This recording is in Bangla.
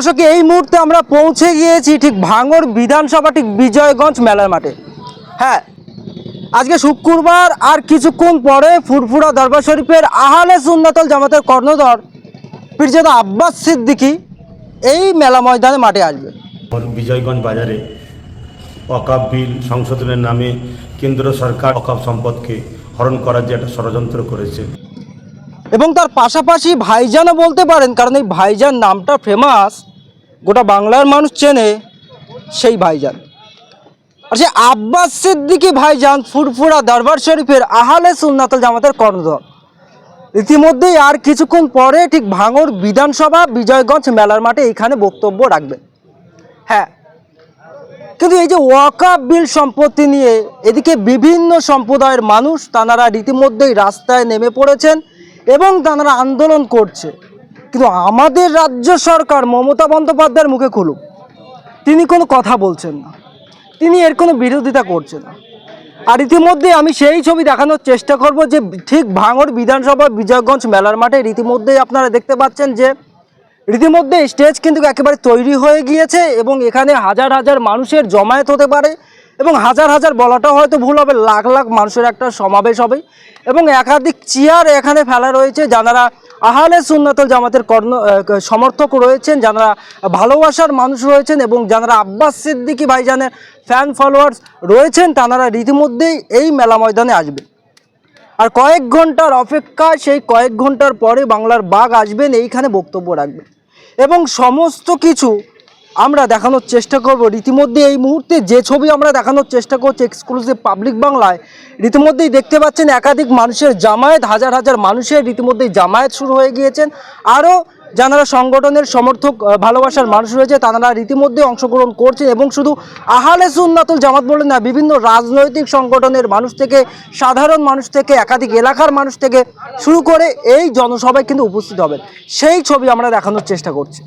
দর্শক এই মুহূর্তে আমরা পৌঁছে গিয়েছি ঠিক ভাঙর বিধানসভা ঠিক বিজয়গঞ্জ মেলার মাঠে। হ্যাঁ আজকে শুক্রবার আর কিছুক্ষণ পরে ফুরফুরা দরবার শরীফের আহলে সুন্নাতল জামাতের কর্ণধর পীরজাদা আব্বাস সিদ্দিকী এই মেলা ময়দানে মাঠে আসবে। বিজয়গঞ্জ বাজারে অকাপ বিল সংশোধনের নামে কেন্দ্র সরকার অকাপ সম্পদকে হরণ করার যে একটা ষড়যন্ত্র করেছে। এবং তার পাশাপাশি ভাইজানও বলতে পারেন কারণ এই ভাইজান নামটা ফেমাস গোটা বাংলার মানুষ চেনে সেই ভাইজান। আর সে আব্বাস সিদ্দিকী ভাইজান ফুরফুরা দরবার শরীফের আহলে সুন্নাতল জামাতের কর্ণধর। ইতিমধ্যেই আর কিছুক্ষণ পরে ঠিক ভাঙর বিধানসভা বিজয়গঞ্জ মেলার মাঠে এখানে বক্তব্য রাখবেন। হ্যাঁ কিন্তু এই যে ওয়াকাব বিল সম্পত্তি নিয়ে এদিকে বিভিন্ন সম্প্রদায়ের মানুষ তানারা রীতিমধ্যেই রাস্তায় নেমে পড়েছেন এবং তাঁরা আন্দোলন করছে। কিন্তু আমাদের রাজ্য সরকার মমতা বন্দ্যোপাধ্যায়ের মুখে খুলুক। তিনি কোনো কথা বলছেন না। তিনি এর কোনো বিরোধিতা করছেন না। আর ইতিমধ্যে আমি সেই ছবি দেখানোর চেষ্টা করব যে ঠিক ভাঙর বিধানসভা বিজয়গঞ্জ মেলার মাঠে রীতিমধ্যেই আপনারা দেখতে পাচ্ছেন যে রীতিমধ্যে স্টেজ কিন্তু একেবারে তৈরি হয়ে গিয়েছে এবং এখানে হাজার হাজার মানুষের জমায়েত হতে পারে এবং হাজার হাজার বলাটা হয়তো ভুল হবে, লাখ লাখ মানুষের একটা সমাবেশ হবে এবং একাধিক চেয়ার এখানে ফেলা রয়েছে যারা আহলে সুন্নাতল জামাতের কর্ণ সমর্থক রয়েছেন, যারা ভালোবাসার মানুষ রয়েছেন এবং যারা আব্বাস সিদ্দিকী ভাইজানের ফ্যান ফলোয়ার্স রয়েছেন, তারা রীতিমধ্যেই এই মেলা ময়দানে আসবে আর কয়েক ঘণ্টার অপেক্ষা, সেই কয়েক ঘণ্টার পরে বাংলার বাঘ আসবেন, এইখানে বক্তব্য রাখবেন। এবং সমস্ত কিছু আমরা দেখানোর চেষ্টা করব। রীতিমধ্যে এই মুহূর্তে যে ছবি আমরা দেখানোর চেষ্টা করছি এক্সক্লুসিভ পাবলিক বাংলায়, রীতিমধ্যেই দেখতে পাচ্ছেন একাধিক মানুষের জামায়াত, হাজার হাজার মানুষের রীতিমধ্যেই জামায়াত শুরু হয়ে গিয়েছেন। আরও যারা সংগঠনের সমর্থক ভালোবাসার মানুষ রয়েছে, তারা রীতিমধ্যে অংশগ্রহণ করছেন এবং শুধু আহালে সুন্নাতুল জামাত বলে না, বিভিন্ন রাজনৈতিক সংগঠনের মানুষ থেকে, সাধারণ মানুষ থেকে, একাধিক এলাকার মানুষ থেকে শুরু করে এই জনসভায় কিন্তু উপস্থিত হবেন। সেই ছবি আমরা দেখানোর চেষ্টা করছি।